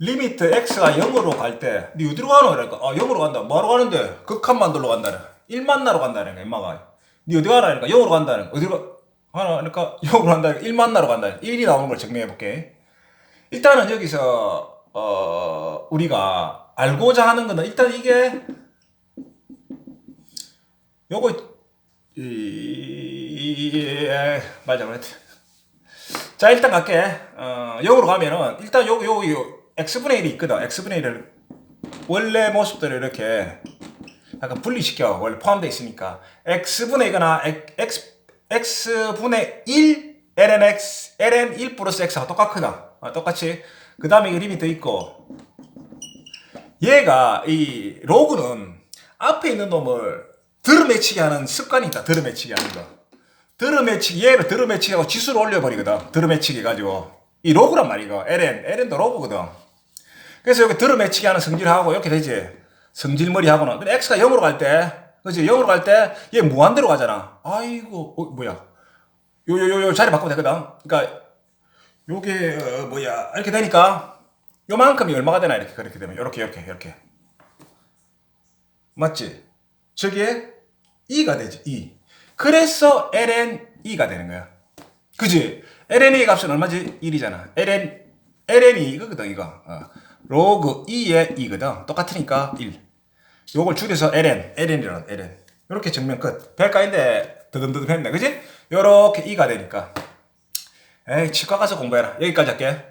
리미트 x가 0으로 갈 때, 니 어디로 가노? 이러니까, 아, 0으로 간다. 뭐하러 가는데? 극한 만들러 간다는. 1 만나러 간다는 거야, 임마가. 니 어디 가라? 그러니까 0으로 간다는. 어디로 가? 하나, 그러니까 0으로 간다는 1 만나러 간다. 1이 나오는 걸 증명해 볼게. 일단은 여기서, 어, 우리가 알고자 하는 거는 일단 이게, 요거, 이, 이, 이, 말자 그랬지. 자 일단 갈게 어 0으로 가면은 일단 요 요 요 x분의 1이 있거든 x분의 1을 원래 모습대로 이렇게 약간 분리시켜. 원래 포함되어 있으니까. x분의 2거나 x x분의 1 ln x ln 1 플러스 x하고 똑같거든 어, 똑같이. 그 다음에 이 리미트 있고. 얘가 이 로그는 앞에 있는 놈을 들어매치기 하는 습관이 있다. 들어매치기 하는 거. 드러매치기 얘를 드러매치기하고 지수를 올려버리거든. 드러매치기 해가지고. 이 로그란 이거. ln ln도 로그거든 그래서 여기 드러매치기 하는 성질하고 이렇게 되지. 성질머리 하고는. 근데 x가 0으로 갈 때 그지? 0으로 갈 때 얘 무한대로 가잖아. 아이고 어, 뭐야? 요 요 요 요 자리 바꾸면 되거든. 그러니까 요게 어, 뭐야? 이렇게 되니까 요만큼이 얼마가 되나? 이렇게 그렇게 되면. 이렇게 이렇게 이렇게. 맞지? 저기에 2가 되지 2 그래서 ln 2가 되는 거야. 그지? ln 2 값은 얼마지? 1이잖아. ln ln이 이거거든 이거 어. 로그 2의 2거든. 똑같으니까 1 요걸 줄여서 ln ln이라는 ln. 이렇게 정면 끝. 별가인데 드듬드듬 했네. 그지? 요렇게 2가 되니까. 에이 치과 가서 공부해라. 여기까지 할게